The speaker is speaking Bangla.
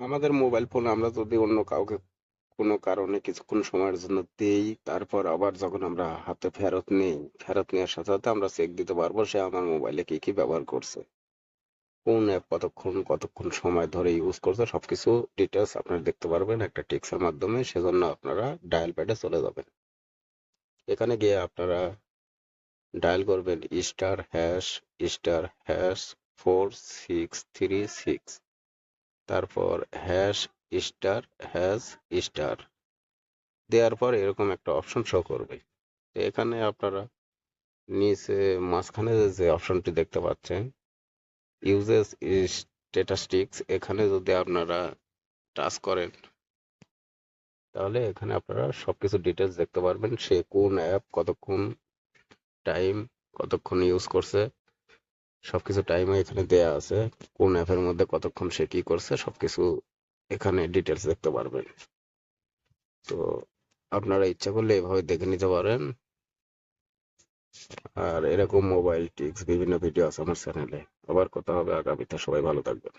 আমাদের মোবাইল ফোন আমরা যদি অন্য কাউকে কোনো কারণে কিছুক্ষণ সময়ের জন্য দেই, তারপর আবার যখন আমরা হাতে ফেরত নেই, ফেরত নেওয়ার সাথে সাথে আমরা চেক দিতে পারব সে আমার মোবাইলে কি কি ব্যবহার করছে। কোন অ্যাপ কতক্ষণ কতক্ষণ সময় ধরে ইউজ করছে, সবকিছু ডিটেলস আপনারা দেখতে পারবেন একটা টেক্সের মাধ্যমে, সেজন্য আপনারা ডায়াল প্যাডে চলে যাবেন। এখানে গিয়ে আপনারা ডায়াল করবেন star hash star hash four six three six তারপর হ্যাশ স্টার হ্যাশ স্টার দেওয়ার পর এরকম একটা অপশন শো করবে। তো এখানে আপনারা নিচে মাঝখানে যে অপশনটি দেখতে পাচ্ছেন ইউজেস স্ট্যাটাস্টিক্স এখানে যদি আপনারা টাচ করেন, তাহলে এখানে আপনারা সবকিছু ডিটেলস দেখতে পারবেন, সে কোন অ্যাপ কতক্ষণ টাইম কতক্ষণ ইউজ করছে। সবকিছু টাইমে এখানে দেয়া আছে, কোন অ্যাপের মধ্যে কতক্ষণ সে কি করছে, সবকিছু এখানে ডিটেলস দেখতে পারবেন। তো আপনারা ইচ্ছা করলে এভাবে দেখে নিতে পারেন। আর এরকম মোবাইল টিক্স বিভিন্ন ভিডিও আছে আমার চ্যানেলে আবার কথা হবে আগামীতে, সবাই ভালো থাকবেন।